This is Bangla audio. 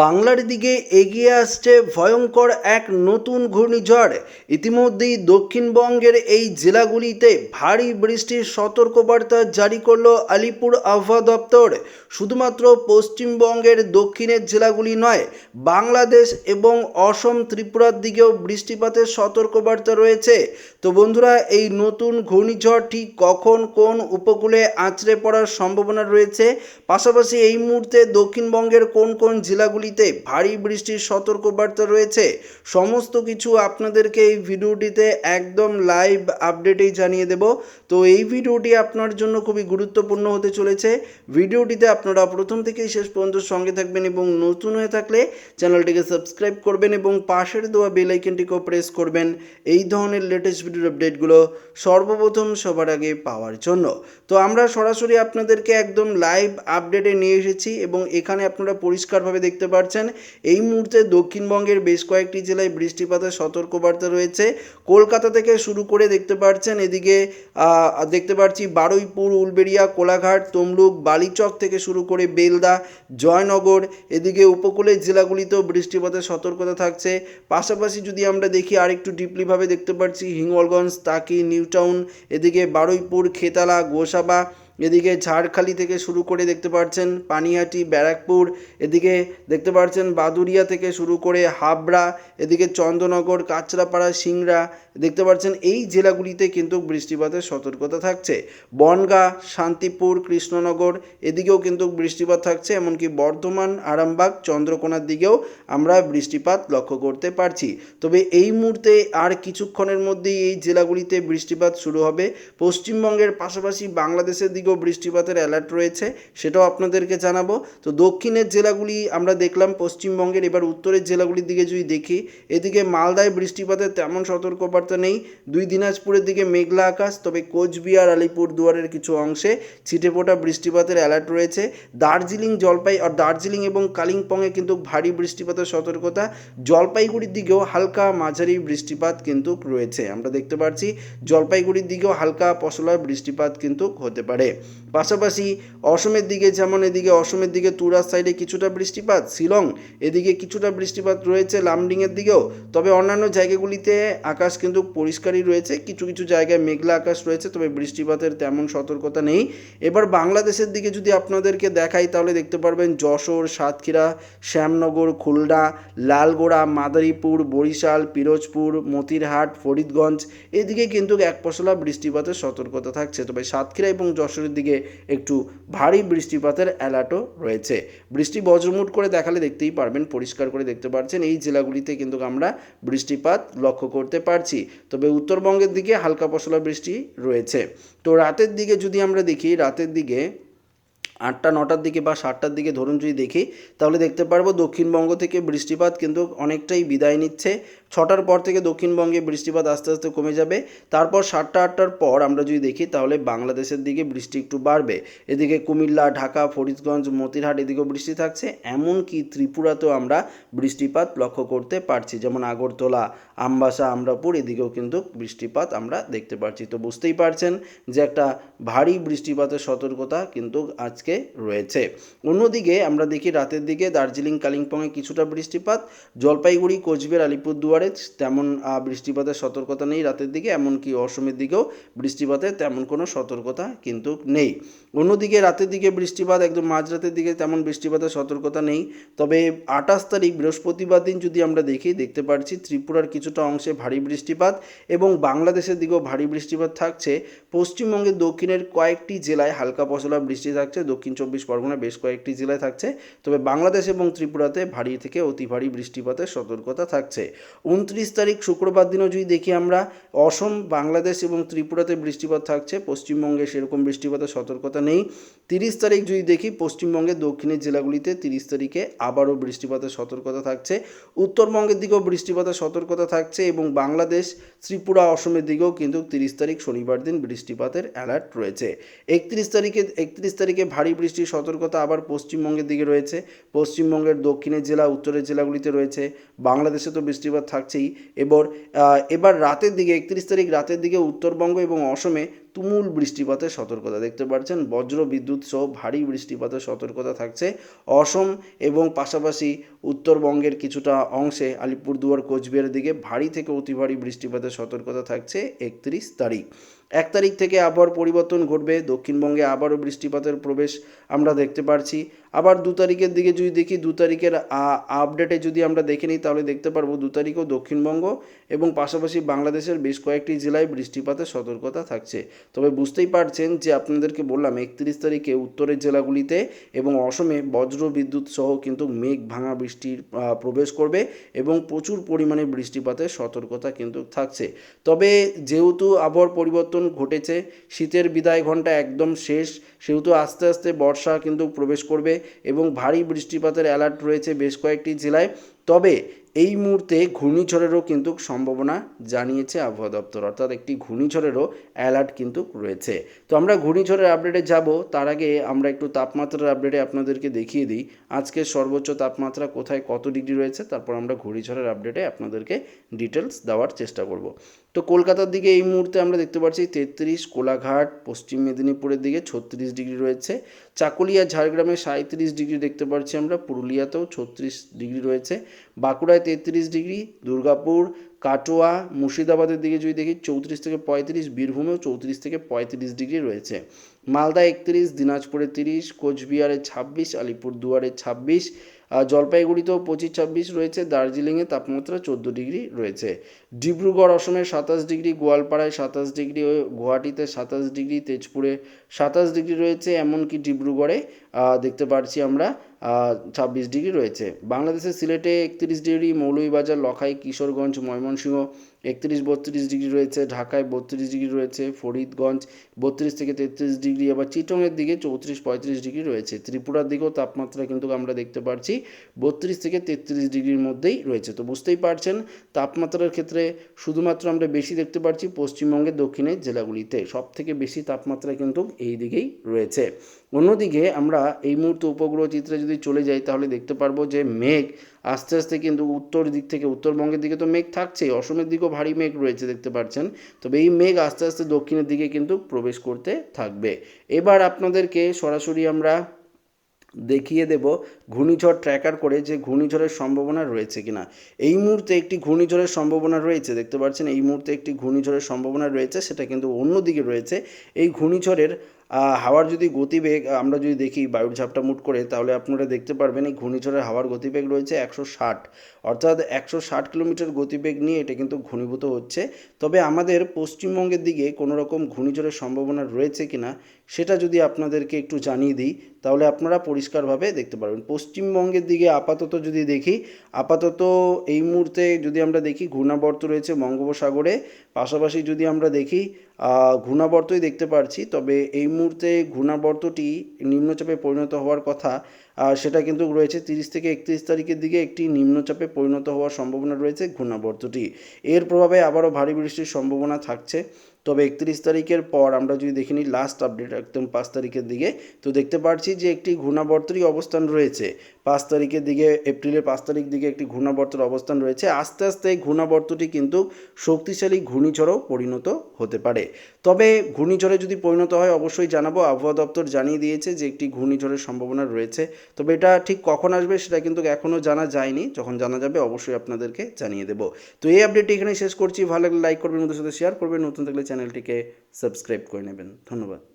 বাংলার দিকে এগিয়ে আসছে ভয়ঙ্কর এক নতুন ঘূর্ণিঝড়। ইতিমধ্যেই দক্ষিণবঙ্গের এই জেলাগুলিতে ভারী বৃষ্টির সতর্কবার্তা জারি করল আলিপুর আবহাওয়া দপ্তর। শুধুমাত্র পশ্চিমবঙ্গের দক্ষিণের জেলাগুলি নয়, বাংলাদেশ এবং অসম ত্রিপুরার দিকেও বৃষ্টিপাতের সতর্কবার্তা রয়েছে। তো বন্ধুরা, এই নতুন ঘূর্ণিঝড় ঠিক কখন কোন উপকূলে আঁচড়ে পড়ার সম্ভাবনা রয়েছে? পাশাপাশি এই মুহূর্তে দক্ষিণবঙ্গের কোন কোন জেলাগুলিতে ভারী বৃষ্টির সতর্কবার্তা রয়েছে। সমস্ত কিছু আপনাদেরকে এই ভিডিওটিতে একদম লাইভ আপডেটেই জানিয়ে দেব। তো এই ভিডিওটি আপনার জন্য খুবই গুরুত্বপূর্ণ হতে চলেছে। ভিডিওটিতে আপনারা প্রথম থেকেই শেষ পর্যন্ত সঙ্গে থাকবেন এবং নতুন হয়ে থাকলে চ্যানেলটিকে সাবস্ক্রাইব করবেন এবং পাশের দেওয়া বেল আইকনটিকেও প্রেস করবেন। এই ধরনের লেটেস্ট ভিডিওর আপডেটগুলো সর্বপ্রথম সবার আগে পাওয়ার জন্য। তো আমরা সরাসরি আপনাদেরকে একদম লাইভ আপডেটে নিয়ে এসেছি এবং এখানে আপনারা পরিষ্কারভাবে দেখতে পাচ্ছেন এই মুহূর্তে দক্ষিণবঙ্গের বেশ কয়েকটি জেলায় বৃষ্টিপাতের সতর্কবার্তা রয়েছে। কলকাতা থেকে শুরু করে দেখতে পাচ্ছেন এদিকে দেখতে পাচ্ছি বারুইপুর, উলবেড়িয়া, কোলাঘাট, তমলুক, বালিচক থেকে শুরু করে বেলদা, জয়নগর, এদিকে উপকূলের জেলাগুলিতেও বৃষ্টিপাতের সতর্কতা থাকছে। পাশাপাশি যদি আমরা দেখি আরেকটু ডিপলিভাবে দেখতে পাচ্ছি হিঙ্গলগঞ্জ, তাকি, নিউটাউন, এদিকে বারুইপুর, খেতালা, গোসাবা এদিকে ঝাড়খালি থেকে শুরু করে দেখতে পাচ্ছেন পানিহাটি, ব্যারাকপুর, এদিকে দেখতে পাচ্ছেন বাদুরিয়া থেকে শুরু করে হাবড়া, এদিকে চন্দ্রনগর, কাঁচরাপাড়া, সিংড়া, দেখতে পাচ্ছেন এই জেলাগুলিতে কিন্তু বৃষ্টিপাতের সতর্কতা থাকছে। বনগাঁ, শান্তিপুর, কৃষ্ণনগর, এদিকেও কিন্তু বৃষ্টিপাত থাকছে, এমনকি বর্ধমান, আরামবাগ, চন্দ্রকোনার দিকেও আমরা বৃষ্টিপাত লক্ষ্য করতে পারছি। তবে এই মুহূর্তে আর কিছুক্ষণের মধ্যেই এই জেলাগুলিতে বৃষ্টিপাত শুরু হবে। পশ্চিমবঙ্গের পাশাপাশি বাংলাদেশের দিকেও বৃষ্টিপাতের অ্যালার্ট রয়েছে, সেটাও আপনাদেরকে জানাব। তো দক্ষিণের জেলাগুলি আমরা দেখলাম, পশ্চিমবঙ্গের, এবার উত্তরের জেলাগুলির দিকে যদি দেখি, এদিকে মালদায় বৃষ্টিপাতের তেমন সতর্কবার্তা নেই। দুই দিনাজপুরের দিকে মেঘলা আকাশ, তবে কোচবিহার আলিপুর দুয়ারের কিছু অংশে ছিটেফোঁটা বৃষ্টিপাতের অ্যালার্ট রয়েছে। দার্জিলিং জলপাই, আর দার্জিলিং এবং কালিম্পংয়ে কিন্তু ভারী বৃষ্টিপাতের সতর্কতা। জলপাইগুড়ির দিকেও হালকা মাঝারি বৃষ্টিপাত কিন্তু রয়েছে। আমরা দেখতে পাচ্ছি জলপাইগুড়ির দিকেও হালকা পশলা বৃষ্টিপাত কিন্তু হতে পারে। পাশাপাশি অসমের দিকে, যেমন এদিকে অসমের দিকে তুরার সাইডে কিছুটা বৃষ্টিপাত, শিলং এদিকে কিছুটা বৃষ্টিপাত রয়েছে লামডিংয়ের দিকেও। তবে অন্যান্য জায়গাগুলিতে আকাশ কিন্তু পরিষ্কারই রয়েছে, কিছু কিছু জায়গায় মেঘলা আকাশ রয়েছে, তবে বৃষ্টিপাতের তেমন সতর্কতা নেই। এবার বাংলাদেশের দিকে যদি আপনাদেরকে দেখাই, তাহলে দেখতে পারবেন যশোর, সাতক্ষীরা, শ্যামনগর, খুলনা, লালগোড়া, মাদারীপুর, বরিশাল, পিরোজপুর, মতিরহাট, ফরিদগঞ্জ, এদিকে কিন্তু এক পশলা বৃষ্টিপাতের সতর্কতা থাকছে। তবে সাতক্ষীরা এবং যশোরের দিকে একটু ভারী বৃষ্টিপাতের অ্যালার্টও রয়েছে। বৃষ্টি বজ্রমুট করে দেখালে দেখতেই পারবেন, পরিষ্কার করে দেখতে পাচ্ছেন এই জেলাগুলিতে কিন্তু আমরা বৃষ্টিপাত লক্ষ্য করতে পারছি। তবে উত্তরবঙ্গের দিকে হালকা পশলা বৃষ্টি রয়েছে। তো রাতের দিকে যদি আমরা দেখি, রাতের দিকে আটটা, নটার দিকে বা সাতটার দিকে ধরুন যদি দেখি, তাহলে দেখতে পারব দক্ষিণবঙ্গ থেকে বৃষ্টিপাত কিন্তু অনেকটাই বিদায় নিচ্ছে। ছটার পর থেকে দক্ষিণবঙ্গে বৃষ্টিপাত আস্তে আস্তে কমে যাবে। তারপর সাতটা, আটটার পর আমরা যদি দেখি, তাহলে বাংলাদেশের দিকে বৃষ্টি একটু বাড়বে। এদিকে কুমিল্লা, ঢাকা, ফরিদগঞ্জ, মতিরহাট এদিকেও বৃষ্টি থাকছে। এমনকি ত্রিপুরাতেও আমরা বৃষ্টিপাত লক্ষ্য করতে পারছি। যেমন আগরতলা, আমবাসা, আমরাপুর এদিকেও কিন্তু বৃষ্টিপাত আমরা দেখতে পাচ্ছি তো বুঝতেই পারছেন যে একটা ভারী বৃষ্টিপাতের সতর্কতা কিন্তু আজকে রয়েছে। অন্যদিকে আমরা দেখি রাতের দিকে দার্জিলিং, কালিম্পংয়ে কিছুটা বৃষ্টিপাত। জলপাইগুড়ি, কোচবিহার, আলিপুরদুয়ারে তেমন বৃষ্টিপাতের সতর্কতা নেই রাতের দিকে, এমনকি অসমের দিকেও বৃষ্টিপাতের তেমন কোনো সতর্কতা কিন্তু নেই। অন্যদিকে রাতের দিকে বৃষ্টিপাত, একদম মাঝরাতের দিকে তেমন বৃষ্টিপাতের সতর্কতা নেই। তবে আঠাশ তারিখ বৃহস্পতিবার দিন যদি আমরা দেখি, দেখতে পাচ্ছি ত্রিপুরার কিছুটা অংশে ভারী বৃষ্টিপাত এবং বাংলাদেশের দিকেও ভারী বৃষ্টিপাত থাকছে। পশ্চিমবঙ্গের দক্ষিণের কয়েকটি জেলায় হালকা পশলা বৃষ্টি থাকছে, দক্ষিণ চব্বিশ পরগনা বেশ কয়েকটি জেলায় থাকছে। তবে বাংলাদেশ এবং ত্রিপুরাতে ভারী থেকে অতি ভারী বৃষ্টিপাতের সতর্কতা থাকছে। উনত্রিশ তারিখ শুক্রবার দিনও যদি দেখি আমরা, অসম, বাংলাদেশ এবং ত্রিপুরাতে বৃষ্টিপাত থাকছে, পশ্চিমবঙ্গে সেরকম বৃষ্টিপাতের সতর্কতা নেই। তিরিশ তারিখ যদি দেখি, পশ্চিমবঙ্গের দক্ষিণের জেলাগুলিতে তিরিশ তারিখে আবারও বৃষ্টিপাতের সতর্কতা থাকছে। উত্তরবঙ্গের দিকেও বৃষ্টিপাতের সতর্কতা থাকছে এবং বাংলাদেশ, ত্রিপুরা, অসমের দিকেও কিন্তু তিরিশ তারিখ শনিবার দিন বৃষ্টিপাতের অ্যালার্ট রয়েছে। একত্রিশ তারিখে একত্রিশ তারিখে ভারী বৃষ্টির সতর্কতা আবার পশ্চিমবঙ্গের দিকে রয়েছে। পশ্চিমবঙ্গের দক্ষিণের জেলা, উত্তরের জেলাগুলিতে রয়েছে। বাংলাদেশে তো বৃষ্টিপাত থাকছেই এবার এবার রাতের দিকে, একত্রিশ তারিখ রাতের দিকে উত্তরবঙ্গ এবং অসমে তুমুল বৃষ্টিপাতের সতর্কতা দেখতে পাচ্ছেন। বজ্র, বিদ্যুৎ সহ ভারী বৃষ্টিপাতের সতর্কতা থাকছে। অসম এবং পাশাপাশি উত্তরবঙ্গের কিছুটা অংশে, আলিপুরদুয়ার, কোচবিহারের দিকে ভারী থেকে অতি ভারী বৃষ্টিপাতের সতর্কতা থাকছে একত্রিশ তারিখ। এক তারিখ থেকে আবহাওয়ার পরিবর্তন ঘটবে। দক্ষিণবঙ্গে আবারও বৃষ্টিপাতের প্রবেশ আমরা দেখতে পারছি। আবার দু তারিখের দিকে যদি দেখি, দু তারিখের আপডেটে যদি আমরা দেখে নিই, তাহলে দেখতে পারব দু তারিখও দক্ষিণবঙ্গ এবং পাশাপাশি বাংলাদেশের বেশ কয়েকটি জেলায় বৃষ্টিপাতের সতর্কতা থাকছে। তবে বুঝতেই পারছেন যে আপনাদেরকে বললাম, একত্রিশ তারিখে উত্তরের জেলাগুলিতে এবং অসমে বজ্র বিদ্যুৎ সহ কিন্তু মেঘ ভাঙা বৃষ্টির প্রবেশ করবে এবং প্রচুর পরিমাণে বৃষ্টিপাতের সতর্কতা কিন্তু থাকছে। তবে যেহেতু আবহাওয়ার পরিবর্তন ঘটেছে। শীতের বিদায় ঘণ্টা একদম শেষ। সেহেতু আস্তে আস্তে বর্ষা কিন্তু প্রবেশ করবে এবং ভারী বৃষ্টিপাতের অ্যালার্ট রয়েছে বেশ কয়েকটি জেলায়। তবে এই মুহূর্তে ঘূর্ণিঝড়েরও কিন্তু সম্ভাবনা জানিয়েছে আবহাওয়া দপ্তর। অর্থাৎ একটি ঘূর্ণিঝড়েরও অ্যালার্ট কিন্তু রয়েছে। তো আমরা ঘূর্ণিঝড়ের আপডেটে যাব। তার আগে আমরা একটু তাপমাত্রার আপডেটে আপনাদেরকে দেখিয়ে দিই। আজকের সর্বোচ্চ তাপমাত্রা কোথায়, কত ডিগ্রি রয়েছে? তারপর আমরা ঘূর্ণিঝড়ের আপডেটে আপনাদেরকে ডিটেলস দেওয়ার চেষ্টা করব। তো কলকাতার দিকে এই মুহূর্তে আমরা দেখতে পাচ্ছি তেত্রিশ কোলাঘাট, পশ্চিম মেদিনীপুরের দিকে ছত্রিশ ডিগ্রি রয়েছে, চাকুলিয়া, ঝাড়গ্রামে সাঁত্রিশ ডিগ্রি দেখতে পাচ্ছি আমরা, পুরুলিয়াতেও ছত্রিশ ডিগ্রি রয়েছে, বাঁকুড়ায় তেত্রিশ ডিগ্রি, দুর্গাপুর, কাটোয়া, মুর্শিদাবাদের দিকে যদি দেখি চৌত্রিশ থেকে পঁয়ত্রিশ, বীরভূমেও চৌত্রিশ থেকে পঁয়ত্রিশ ডিগ্রি রয়েছে, মালদা একত্রিশ, দিনাজপুরে তিরিশ, কোচবিহারে ছাব্বিশ, আলিপুরদুয়ারে ছাব্বিশ জলপাইগুড়িতেও পঁচিশ ছাব্বিশ রয়েছে, দার্জিলিংয়ে তাপমাত্রা চোদ্দ ডিগ্রি রয়েছে। ডিব্রুগড় অসমে সাতাশ ডিগ্রি, গোয়ালপাড়ায় সাতাশ ডিগ্রি গুয়াহাটিতে সাতাশ ডিগ্রি, তেজপুরে সাতাশ ডিগ্রি রয়েছে, এমনকি ডিব্রুগড়ে দেখতে পাচ্ছি আমরা ছাব্বিশ ডিগ্রি রয়েছে। বাংলাদেশের সিলেটে একত্রিশ ডিগ্রি, মৌলভীবাজার, লখাই, কিশোরগঞ্জ, ময়মনসিংহ একত্রিশ, বত্রিশ ডিগ্রি রয়েছে। ঢাকায় বত্রিশ ডিগ্রি রয়েছে। ফরিদগঞ্জ বত্রিশ থেকে তেত্রিশ ডিগ্রি। আবার চিটংয়ের দিকে চৌত্রিশ, পঁয়ত্রিশ ডিগ্রি রয়েছে। ত্রিপুরার দিকেও তাপমাত্রা কিন্তু আমরা দেখতে পাচ্ছি বত্রিশ থেকে তেত্রিশ ডিগ্রির মধ্যেই রয়েছে। তো বুঝতেই পারছেন, তাপমাত্রার ক্ষেত্রে শুধুমাত্র আমরা বেশি দেখতে পাচ্ছি পশ্চিমবঙ্গের দক্ষিণের জেলাগুলিতে। সব থেকে বেশি তাপমাত্রা কিন্তু এই দিকেই রয়েছে। অন্যদিকে আমরা এই মুহূর্তে উপগ্রহ চিত্রে যদি চলে যাই, তাহলে দেখতে পারব যে মেঘ আস্তে আস্তে কিন্তু উত্তর দিক থেকে, উত্তরবঙ্গের দিকে তো মেঘ থাকছেই, অসমের দিকেও ভারী মেঘ রয়েছে দেখতে পাচ্ছেন। তবে এই মেঘ আস্তে আস্তে দক্ষিণের দিকে কিন্তু প্রবেশ করতে থাকবে। এবার আপনাদেরকে সরাসরি আমরা দেখিয়ে দেব ঘূর্ণিঝড় ট্র্যাকার করে যে ঘূর্ণিঝড়ের সম্ভাবনা রয়েছে কিনা। এই মুহূর্তে একটি ঘূর্ণিঝড়ের সম্ভাবনা রয়েছে, দেখতে পাচ্ছেন, এই মুহূর্তে একটি ঘূর্ণিঝড়ের সম্ভাবনা রয়েছে, সেটা কিন্তু অন্যদিকে রয়েছে। এই ঘূর্ণিঝড়ের হাওয়ার যদি গতিবেগ আমরা যদি দেখি বায়ুর ঝাপটা মুট করে, তাহলে আপনারা দেখতে পারবেন এই ঘূর্ণিঝড়ের হাওয়ার গতিবেগ রয়েছে একশো ষাট। অর্থাৎ একশো ষাট কিলোমিটার গতিবেগ নিয়ে এটা কিন্তু ঘনীভূত হচ্ছে। তবে আমাদের পশ্চিমবঙ্গের দিকে কোনো রকম ঘূর্ণিঝড়ের সম্ভাবনা রয়েছে কিনা, সেটা যদি আপনাদেরকে একটু জানিয়ে দিই, তাহলে আপনারা পরিষ্কারভাবে দেখতে পারবেন। পশ্চিমবঙ্গের দিকে আপাতত যদি দেখি, আপাতত এই মুহূর্তে যদি আমরা দেখি, ঘূর্ণাবর্ত রয়েছে বঙ্গোপসাগরে। পাশাপাশি যদি আমরা দেখি ঘূর্ণাবর্তই দেখতে পারছি। তবে এই মুহূর্তে ঘূর্ণাবর্তটি নিম্নচাপে পরিণত হওয়ার কথা সেটা কিন্তু রয়েছে তিরিশ থেকে একত্রিশ তারিখের দিকে একটি নিম্নচাপে পরিণত হওয়ার সম্ভাবনা রয়েছে ঘূর্ণাবর্তটি। এর প্রভাবে আবারও ভারী বৃষ্টির সম্ভাবনা থাকছে। তবে একত্রিশ তারিখের পর আমরা যদি দেখে নিই লাস্ট আপডেট একদম পাঁচ তারিখের দিকে, তো দেখতে পাচ্ছি যে একটি ঘূর্ণাবর্তেরই অবস্থান রয়েছে। পাঁচ তারিখের দিকে, এপ্রিলের পাঁচ তারিখ দিকে একটি ঘূর্ণাবর্তের অবস্থান রয়েছে। আস্তে আস্তে এই ঘূর্ণাবর্তটি কিন্তু শক্তিশালী ঘূর্ণিঝড়ও পরিণত হতে পারে। তবে ঘূর্ণিঝড়ে যদি পরিণত হয়, অবশ্যই জানাব। আবহাওয়া দপ্তর জানিয়ে দিয়েছে যে একটি ঘূর্ণিঝড়ের সম্ভাবনা রয়েছে। তবে এটা ঠিক কখন আসবে সেটা কিন্তু এখনও জানা যায়নি। যখন জানা যাবে অবশ্যই আপনাদেরকে জানিয়ে দেবো। তো এই আপডেটটি এখানে শেষ করছি। ভালো লাগলে লাইক করবেন ওদের সাথে শেয়ার করবেন। নতুন থাকলে চ্যানেলটিকে সাবস্ক্রাইব করে নেবেন। ধন্যবাদ।